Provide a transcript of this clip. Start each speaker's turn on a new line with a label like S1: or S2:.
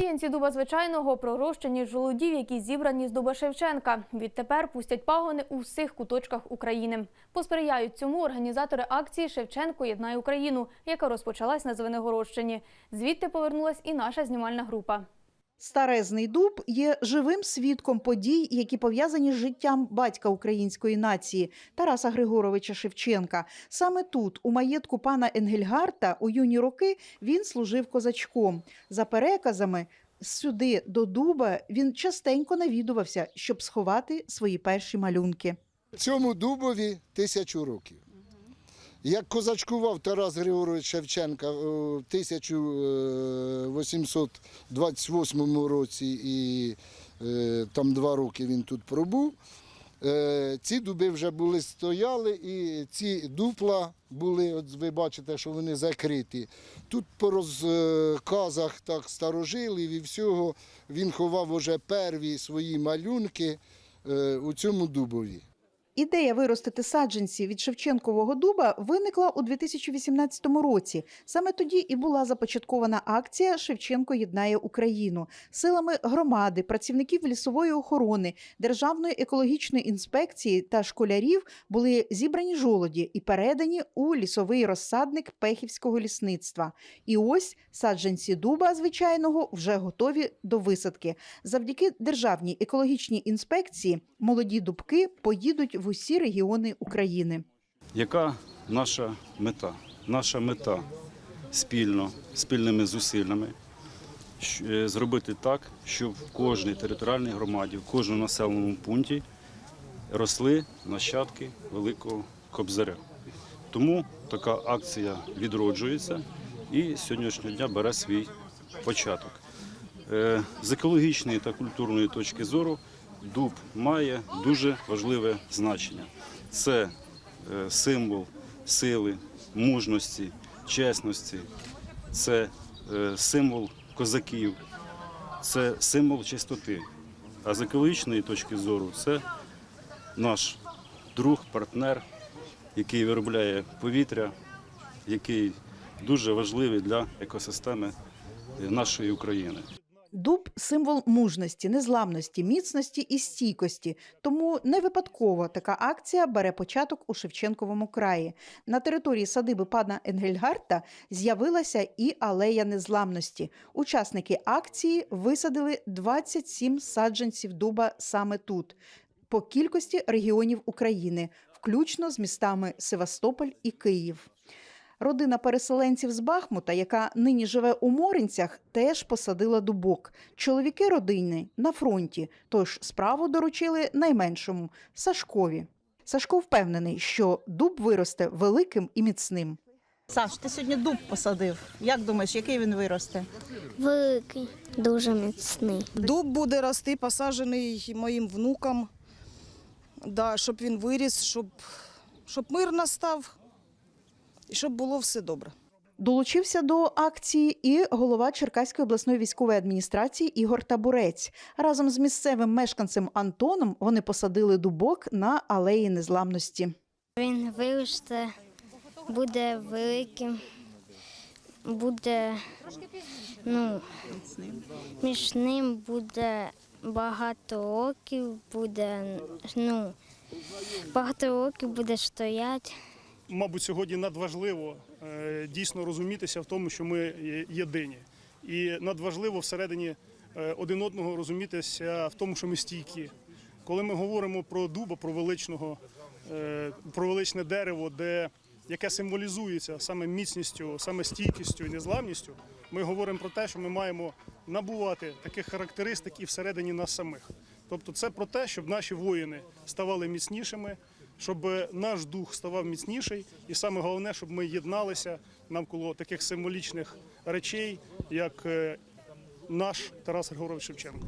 S1: Сіянці дуба звичайного пророщені жолудів, які зібрані з дуба Шевченка. Відтепер пустять пагони у всіх куточках України. Посприяють цьому організатори акції Шевченко єднає Україну, яка розпочалась на Звенигородщині. Звідти повернулась і наша знімальна група.
S2: Старезний дуб є живим свідком подій, які пов'язані з життям батька української нації Тараса Григоровича Шевченка. Саме тут, у маєтку пана Енгельгарта, у юні роки він служив козачком. За переказами, сюди до дуба він частенько навідувався, щоб сховати свої перші малюнки.
S3: Цьому дубові тисячу років. Як козачкував Тарас Григорович Шевченка у 1828 році і е, там два роки він тут пробув, е, ці дуби вже були стояли, і ці дупла були, от ви бачите, що вони закриті. Тут по розказах так старожилів і всього він ховав уже перві свої малюнки е, у цьому дубові.
S2: Ідея виростити саджанці від Шевченкового дуба виникла у 2018 році. Саме тоді і була започаткована акція Шевченко єднає Україну силами громади, працівників лісової охорони, Державної екологічної інспекції та школярів були зібрані жолоді і передані у лісовий розсадник Пехівського лісництва. І ось саджанці дуба звичайного вже готові до висадки. Завдяки Державній екологічній інспекції молоді дубки поїдуть в усі регіони України.
S4: Яка наша мета? Наша мета спільно, спільними зусиллями е, зробити так, щоб в кожній територіальній громаді, в кожному населеному пункті росли нащадки Великого Кобзаря. Тому така акція відроджується і з сьогоднішнього дня бере свій початок. Е, З екологічної та культурної точки зору дуб має дуже важливе значення. Це е, символ сили, мужності, чесності, це е, символ козаків, це символ чистоти. А з екологічної точки зору це наш друг, партнер, який виробляє повітря, який дуже важливий для екосистеми нашої України.
S2: Дуб символ мужності, незламності, міцності і стійкості. Тому не випадково така акція бере початок у Шевченковому краї. На території садиби пана Енгельгарта з'явилася і алея незламності. Учасники акції висадили 27 саджанців дуба саме тут, по кількості регіонів України, включно з містами Севастополь і Київ. Родина переселенців з Бахмута, яка нині живе у Моринцях, теж посадила дубок. Чоловіки родини на фронті, тож справу доручили найменшому Сашкові. Сашко впевнений, що дуб виросте великим і міцним.
S5: Саш, ти сьогодні дуб посадив. Як думаєш, який він виросте?
S6: Великий, дуже міцний.
S7: Дуб буде рости, посаджений моїм внукам, да, щоб він виріс, щоб, щоб мир настав і щоб було все добре.
S2: Долучився до акції і голова Черкаської обласної військової адміністрації Ігор Табурець. Разом з місцевим мешканцем Антоном вони посадили дубок на алеї незламності.
S6: Він виросте, буде великим, буде ну, міцним, буде багато років, буде, ну, багато років буде стояти.
S8: Мабуть, сьогодні надважливо е, дійсно розумітися в тому, що ми єдині. І надважливо всередині е, один одного розумітися в тому, що ми стійкі. Коли ми говоримо про дуба, про величного, е, про величне дерево, де яке символізується саме міцністю, саме стійкістю і незламністю, ми говоримо про те, що ми маємо набувати таких характеристик і всередині нас самих. Тобто, це про те, щоб наші воїни ставали міцнішими, щоб наш дух ставав міцніший, і саме головне, щоб ми єдналися навколо таких символічних речей, як е, наш Тарас Григорович Шевченко.